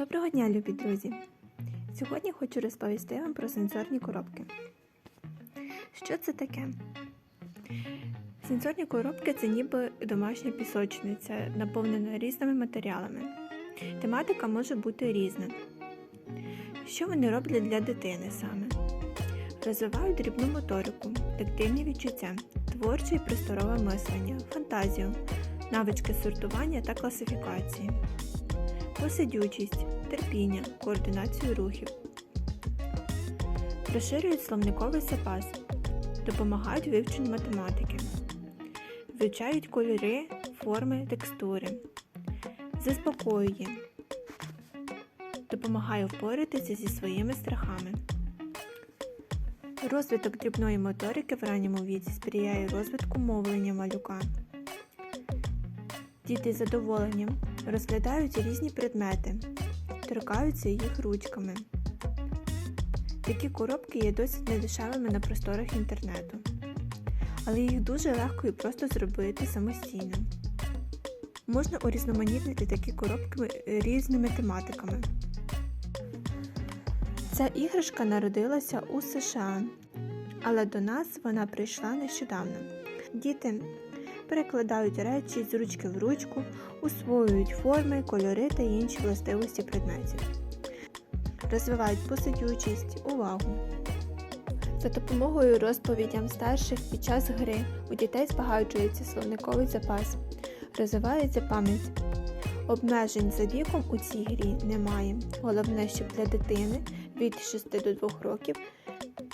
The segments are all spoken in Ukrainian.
Доброго дня, любі друзі! Сьогодні хочу розповісти вам про сенсорні коробки. Що це таке? Сенсорні коробки це ніби домашня пісочниця, наповнена різними матеріалами. Тематика може бути різна. Що вони роблять для дитини саме? Розвивають дрібну моторику, тактильні відчуття, творче і просторове мислення, фантазію, навички сортування та класифікації посидючість, терпіння, координацію рухів. Розширюють словниковий запас, допомагають вивченню математики, вивчають кольори, форми, текстури, заспокоює, допомагає впоратися зі своїми страхами. Розвиток дрібної моторики в ранньому віці сприяє розвитку мовлення малюка. Діти з розглядають різні предмети, торкаються їх ручками. Такі коробки є досить недешевими на просторах інтернету, але їх дуже легко і просто зробити самостійно. Можна урізноманітнити такі коробки різними тематиками. Ця іграшка народилася у США, але до нас вона прийшла нещодавно. Діти перекладають речі з ручки в ручку, усвоюють форми, кольори та інші властивості предметів, розвивають посидючість, увагу. За допомогою розповідям старших під час гри у дітей збагачується словниковий запас, розвивається пам'ять. Обмежень за віком у цій грі немає. Головне, щоб для дитини від 6 до 2 років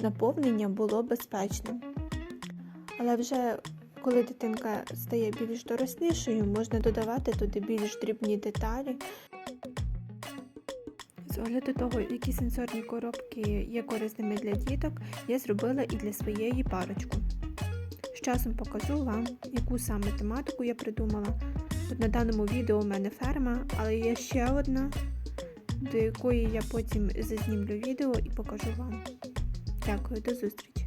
наповнення було безпечним. Але вже коли дитинка стає більш дорослішою, можна додавати туди більш дрібні деталі. З огляду того, які сенсорні коробки є корисними для діток, я зробила і для своєї парочку. З часом покажу вам, яку саме тематику я придумала. От на даному відео у мене ферма, але є ще одна, до якої я потім зазнімлю відео і покажу вам. Дякую, до зустрічі!